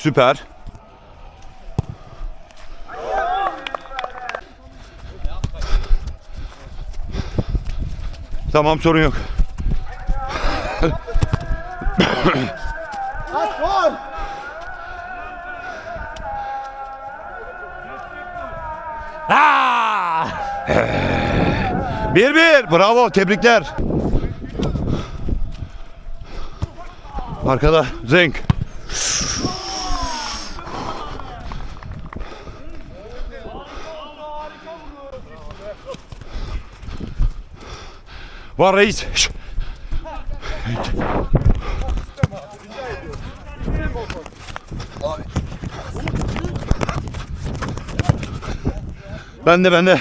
Süper. Tamam sorun yok. Bir bir. Bravo. Tebrikler. Arkada Zenk. Var reis. Şş. Ben de ben de.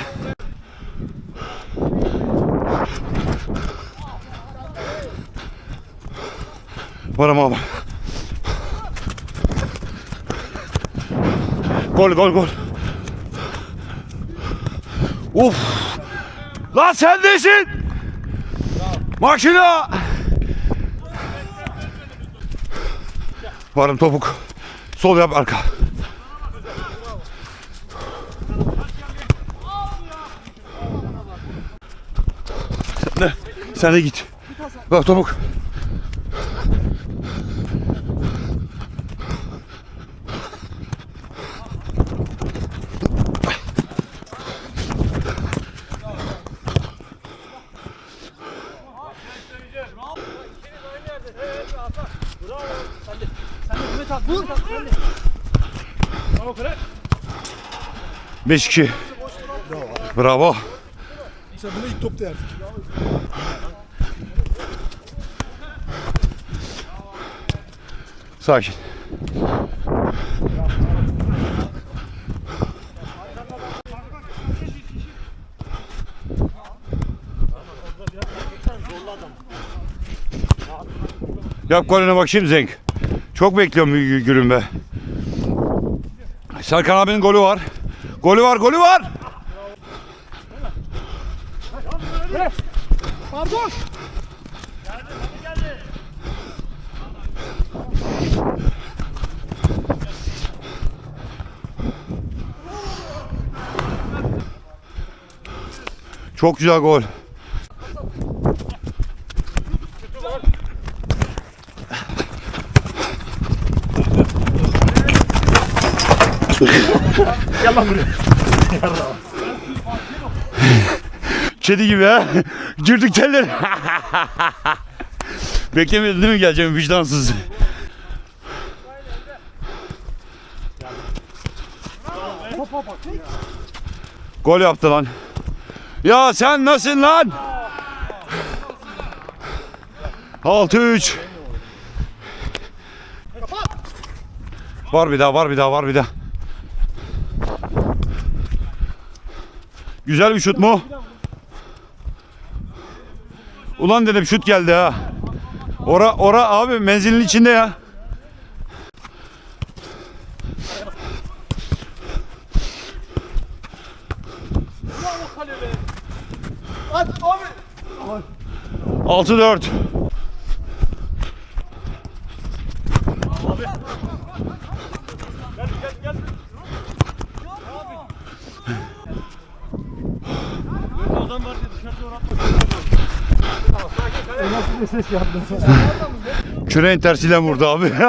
Varım abi. Gol gol gol. Uf. Lan sen nesin? Makina. Varım topuk. Sol yap arka. Sen de, sen de git. Bak topuk. Beş iki. Bravo. Sen buna ilk top derdik. Sakin. Yap golüne bakayım Zenk. Çok bekliyorum gü- gülüm be. Serkan abinin golü var. Golü var, golü var. Pardon. Çok güzel gol. Gel lan buraya. Kedi gibi ha. Girdik telleri. Beklemedin değil mi geleceğim vicdansız. Gol yaptı lan. Ya sen nasılsın lan? 6-3. Var bir daha, var bir daha, var bir daha. Güzel bir şut mu? Ulan dedim şut geldi ha. Ora ora abi menzilin içinde ya. At abi. 6-4. Nasıl bir ses yaptın sen? Tersiyle vurdu abi.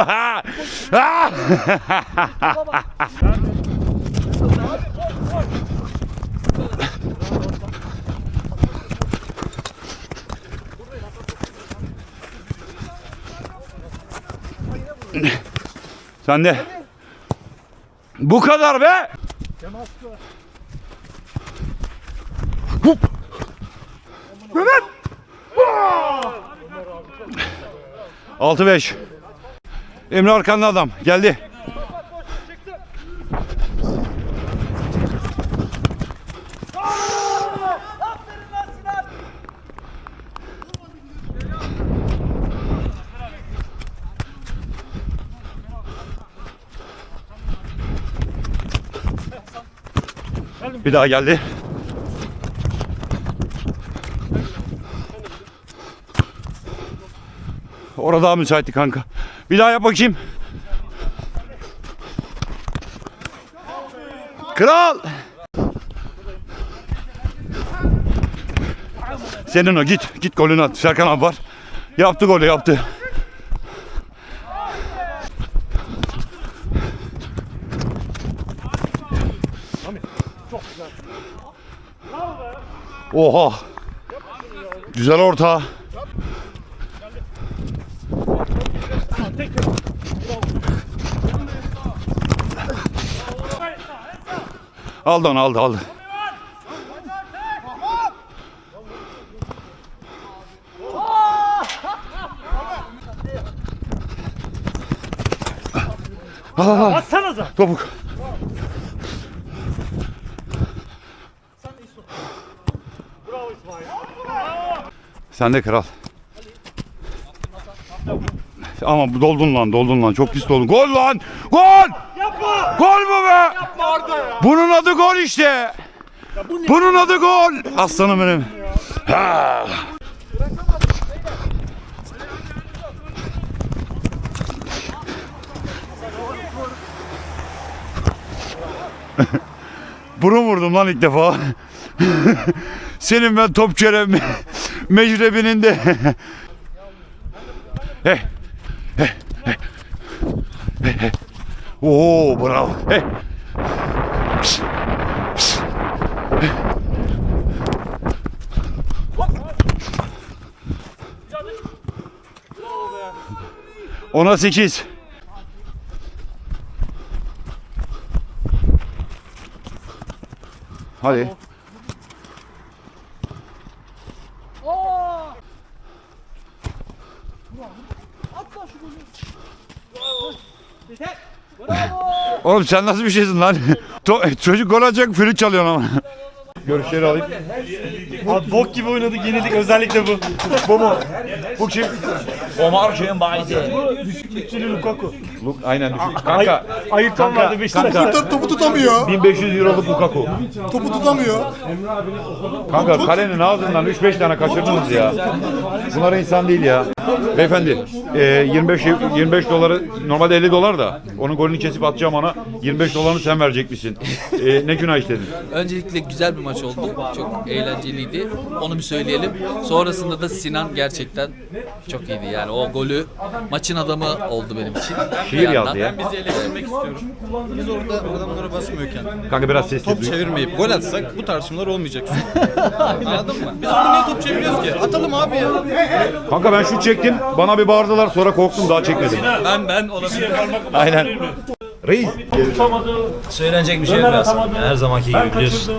Sen de. Bu kadar be. Hup. 6-5. Emre arkanda adam. Geldi. Bir daha geldi. Orada daha müsaitti kanka. Bir daha yap bakayım. Kral. Senin o git. Git golünü at. Serkan abi var. Yaptı golü yaptı. Oha. Güzel orta. Aldı onu aldı aldı. Atsanıza. Topuk. Sen de kral. Ama bu doldun lan doldun lan çok pis doldun. Gol lan! Gol! Yapma. Gol mu be? Yapma Arda ya. Bunun adı gol işte. Bunun adı gol. Aslanım benim. Ha. Burun vurdum lan ilk defa. Senin ben topçere me mecrebinin de. hey. Oo bravo. Hey. Ona 8. Hadi. Oğlum sen nasıl bir şeysin lan? Çocuk gol atacak flüt çalıyorsun ama. Görüşleri alayım. Abi bok gibi oynadık yenildik özellikle bu. Bu mu? Bu kim? Omar şeyin bahisi. Bütçeli Lukaku. Luk, aynen düşün. Kanka. Ayıptan Kanka, vardı Beşiktaş. kanka. Topu tutamıyor. 1500 euroluk Lukaku. Topu tutamıyor. Kanka kalenin ağzından 3-5 tane kaçırdınız ya. Bunlar insan değil ya. Beyefendi e, 25 25 doları normalde 50 dolar da onun golünü kesip atacağım ona 25 dolarını sen verecek misin? E, ne günah işledin? Öncelikle güzel bir maç oldu. Çok eğlenceliydi. Onu bir söyleyelim. Sonrasında da Sinan gerçekten çok iyiydi. Yani o golü maçın adamı oldu benim için. Şiir yazdı ya. bizi eleştirmek istiyorum. Biz orada adamlara basmıyorken Kanka biraz sesli top duy. çevirmeyip gol atsak bu tartışmalar olmayacak. Anladın mı? Biz orada niye top çeviriyoruz ki? Atalım abi ya. Kanka ben şut çektim. Bana bir bağırdılar sonra korktum daha çekmedim. Ben ben olabilir. Aynen. Reis. Söylenecek bir şey yok. Her zamanki Ben gibi biliyorsun.